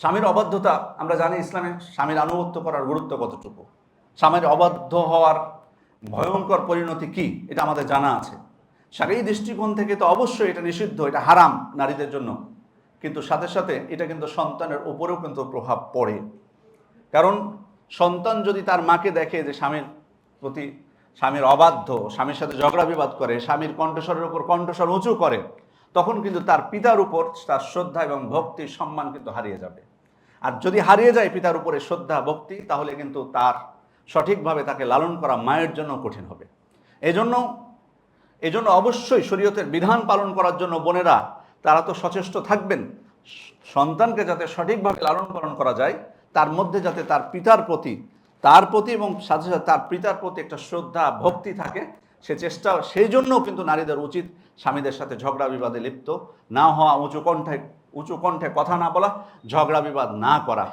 স্বামীর অবাধ্যতা, আমরা জানি ইসলামে স্বামীর আনুগত্য করার গুরুত্ব কতটুকু? স্বামীর অবাধ্য হওয়ার ভয়ঙ্কর পরিণতি কি? এটা আমাদের জানা আছে। শারীরিক দৃষ্টিকোণ থেকে তো অবশ্যই এটা নিষিদ্ধ, এটা হারাম নারীদের জন্য। কিন্তু সাথে সাথে এটা কিন্তু সন্তানের উপরেও কিন্তু প্রভাব পড়ে। কারণ সন্তান যদি তার মাকে দেখে যে স্বামীর প্রতি স্বামীর অবাধ্য, স্বামীর সাথে ঝগড়া বিবাদ করে, স্বামীর কণ্ঠস্বরের উপর কণ্ঠস্বর উঁচু করে, তখন কিন্তু তার পিতার উপর তার শ্রদ্ধা এবং ভক্তি, সম্মান কিন্তু হারিয়ে যাবে। আর যদি হারিয়ে যায় পিতার উপরে শ্রদ্ধা, ভক্তি, তাহলে কিন্তু তার সঠিকভাবে তাকে লালন করা মায়ের জন্য কঠিন হবে। এজন্য এজন্য অবশ্যই শরীয়তের বিধান পালন করার জন্য বোনেরা, তারা তো সচেষ্ট থাকবেন। সন্তানকে যাতে সঠিকভাবে লালন পালন করা যায়, তার মধ্যে যাতে তার পিতার প্রতি, তার প্রতি এবং সাথে সাথে তার পিতার প্রতি একটা শ্রদ্ধা, ভক্তি থাকে, সে চেষ্টা, সেই জন্যও কিন্তু নারীদের উচিত স্বামীদের সাথে ঝগড়া বিবাদে লিপ্ত, না হওয়া উঁচু কণ্ঠে উঁচু কণ্ঠে কথা না বলা ঝগড়া বিবাদ না করা।